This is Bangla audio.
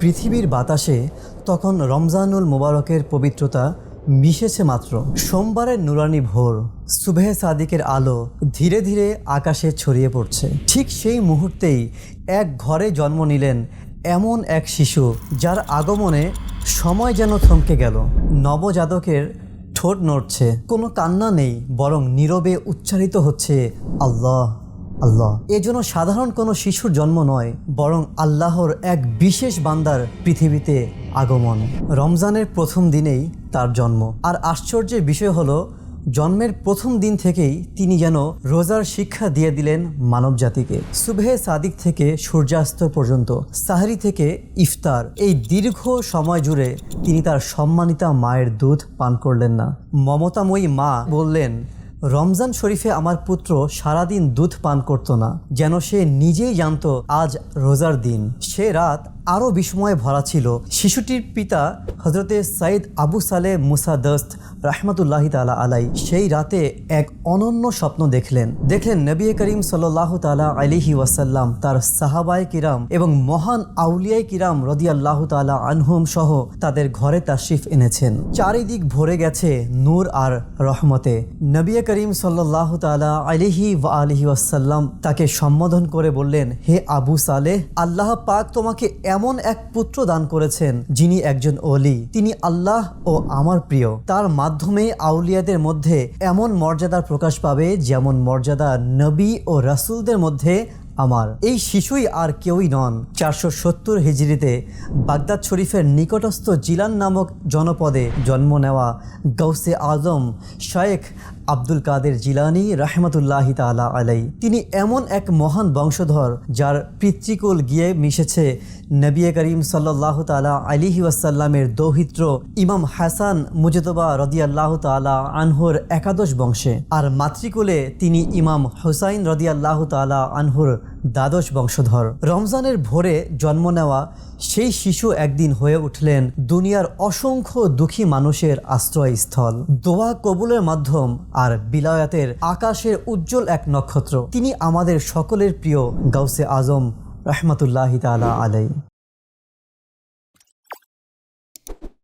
পৃথিবীর বাতাসে তখন রমজানুল মোবারকের পবিত্রতা মিশেছে মাত্র। সোমবারের নুরানি ভোর, সুবেহ সাদিকের আলো ধীরে ধীরে আকাশে ছড়িয়ে পড়ছে। ঠিক সেই মুহূর্তেই এক ঘরে জন্ম নিলেন এমন এক শিশু যার আগমনে সময় যেন থমকে গেল। নবজাতকের ঠোঁট নড়ছে। কোনো কান্না নেই, বরং নীরবে উচ্চারিত হচ্ছে, আল্লাহ! আল্লাহ। এজন্য সাধারণ কোনো শিশুর জন্ম নয়, বরং আল্লাহর এক বিশেষ বান্দার পৃথিবীতে আগমন। রমজানের প্রথম দিনেই তার জন্ম। আর আশ্চর্যের বিষয় হলো, জন্মের প্রথম দিন থেকেই তিনি যেন রোজার শিক্ষা দিয়ে দিলেন মানবজাতিকে। সুবহে সাদিক থেকে সূর্যাস্ত পর্যন্ত, সাহারি থেকে ইফতার, এই দীর্ঘ সময় জুড়ে তিনি তার সম্মানিতা মায়ের দুধ পান করলেন না। মমতাময়ী মা বললেন রমজান শরীফে আমার পুত্র সারাদিন দুধ পান করতো না, যেন সে নিজেই জানত আজ রোজার দিন। সে রাত আরও বিস্ময়ে ভরা ছিল শিশুটির পিতা হজরতে সাইদ আবু সালে মুসা দস্ত রাহমাতুল্লাহি তালা আলাই সেই রাতে এক অনন্য স্বপ্ন দেখলেন। দেখলেন নবী করিম সাল্লাহ তালা আলিহি ওয়াসাল্লাম, তার সাহাবায় কিরাম এবং মহান আউলিয়াই কিরাম রদিয়াল্লাহ তালা আনহুম সহ তাদের ঘরে তাশরিফ এনেছেন। চারিদিক ভরে গেছে নূর আর রহমতে। নবী করিম সাল্লাহ তালা আলিহি ওয়া আলিহি ওয়াসাল্লাম তাকে সম্বোধন করে বললেন, হে আবু সালেহ, আল্লাহ পাক তোমাকে এমন এক পুত্র দান করেছেন, যিনি একজন অলি তিনি আল্লাহ ও আমার প্রিয়। তার মাধ্যমে আউলিয়াদের মধ্যে এমন মর্যাদার প্রকাশ পাবে, যেমন মর্যাদা নবী ও রাসুলদের মধ্যে আমার। এই শিশুই আর কেউই নন। চারশো সত্তর হিজড়িতে বাগদাদ শরীফের নিকটস্থ জিলান নামক জনপদে জন্ম নেওয়া গৌসে আজম শায়েখ আব্দুল কাদের জিলানি রাহমাতুল্লাহি তালা আলাই তিনি এমন এক মহান বংশধর যার পিতৃকুল গিয়ে মিশেছে নবী করিম সাল্লাহ তালা আলিহি ওয়াসাল্লামের দৌহিত্র ইমাম হাসান মুজতবা রদিয়াল্লাহ তালা আনহুর একাদশ বংশে। আর মাতৃকুলে তিনি ইমাম হুসাইন রদিয়াল্লাহ তালা আনহুর দ্বাদশ বংশধর। রমজানের ভোরে জন্ম নেওয়া সেই শিশু একদিন হয়ে উঠলেন দুনিয়ার অসংখ্য দুঃখী মানুষের আশ্রয়স্থল। দোয়া কবুলের মাধ্যম আর বিলায়াতের আকাশের উজ্জ্বল এক নক্ষত্র। তিনি আমাদের সকলের প্রিয় গাউসে আজম রহমতুল্লাহ তালা আলাই